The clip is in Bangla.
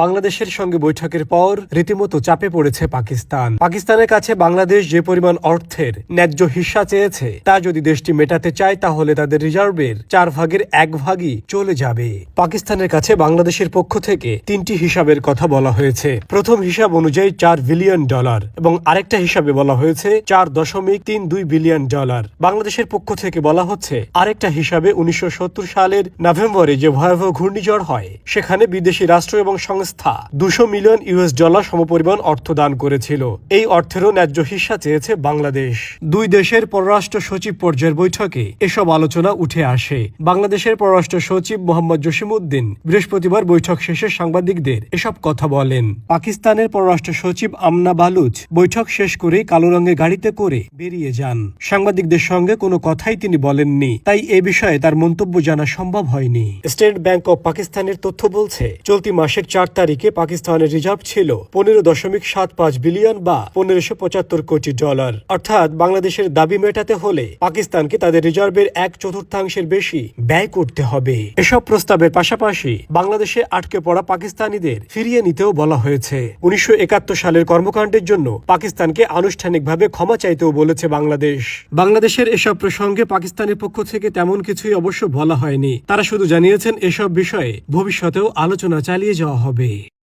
বাংলাদেশের সঙ্গে বৈঠকের পর রীতিমতো চাপে পড়েছে পাকিস্তান। পাকিস্তানের কাছে বাংলাদেশ যে পরিমাণ অর্থের ন্যায্য হিস্সা চেয়েছে, তা যদি দেশটি মেটাতে চায়, তাহলে তাদের রিজার্ভের চার ভাগের এক ভাগই চলে যাবে। পাকিস্তানের কাছে বাংলাদেশের পক্ষ থেকে তিনটি হিসাবের কথা বলা হয়েছে। প্রথম হিসাব অনুযায়ী চার বিলিয়ন ডলার এবং আরেকটা হিসাবে বলা হয়েছে চার দশমিক তিন দুই বিলিয়ন ডলার। বাংলাদেশের পক্ষ থেকে বলা হচ্ছে, আরেকটা হিসাবে উনিশশো সত্তর সালের নভেম্বরে যে ভয়াবহ ঘূর্ণিঝড় হয়, সেখানে বিদেশি রাষ্ট্র এবং সংস্থা দুশো মিলিয়ন ইউএস ডলার সমপরিমাণ অর্থ দান করেছিল। এই অর্থেরও ন্যায্য হিস্সা চেয়েছে বাংলাদেশ। দুই দেশের পররাষ্ট্র সচিব পর্যায়ের বৈঠকে এসব আলোচনা উঠে আসে। বাংলাদেশের পররাষ্ট্র সচিব মোহাম্মদ জসিমউদ্দিন বৃহস্পতিবার বৈঠক শেষে সাংবাদিকদের এসব কথা বলেন। পাকিস্তানের পররাষ্ট্র সচিব আমনা বালুচ বৈঠক শেষ করে কালো রঙের গাড়িতে করে বেরিয়ে যান। সাংবাদিকদের সঙ্গে কোনো কথাই তিনি বলেননি, তাই এ বিষয়ে তার মন্তব্য জানা সম্ভব হয়নি। স্টেট ব্যাংক অব পাকিস্তানের তথ্য বলছে, চলতি মাসের চার তারিখে পাকিস্তানের রিজার্ভ ছিল পনেরো দশমিক সাত পাঁচ বিলিয়ন বা পনেরোশো পঁচাত্তর কোটি ডলার। অর্থাৎ বাংলাদেশের দাবি মেটাতে হলে পাকিস্তানকে তাদের রিজার্ভের এক চতুর্থাংশের বেশি ব্যয় করতে হবে। এসব প্রস্তাবের পাশাপাশি বাংলাদেশে আটকে পড়া পাকিস্তানিদের ফিরিয়ে নিতেও বলা হয়েছে। উনিশশো একাত্তর সালের কর্মকাণ্ডের জন্য পাকিস্তানকে আনুষ্ঠানিকভাবে ক্ষমা চাইতেও বলেছে বাংলাদেশ। বাংলাদেশের এসব প্রসঙ্গে পাকিস্তানের পক্ষ থেকে তেমন কিছুই অবশ্য বলা হয়নি। তারা শুধু জানিয়েছেন এসব বিষয়ে ভবিষ্যতেও আলোচনা চালিয়ে যাওয়া হবে। Be.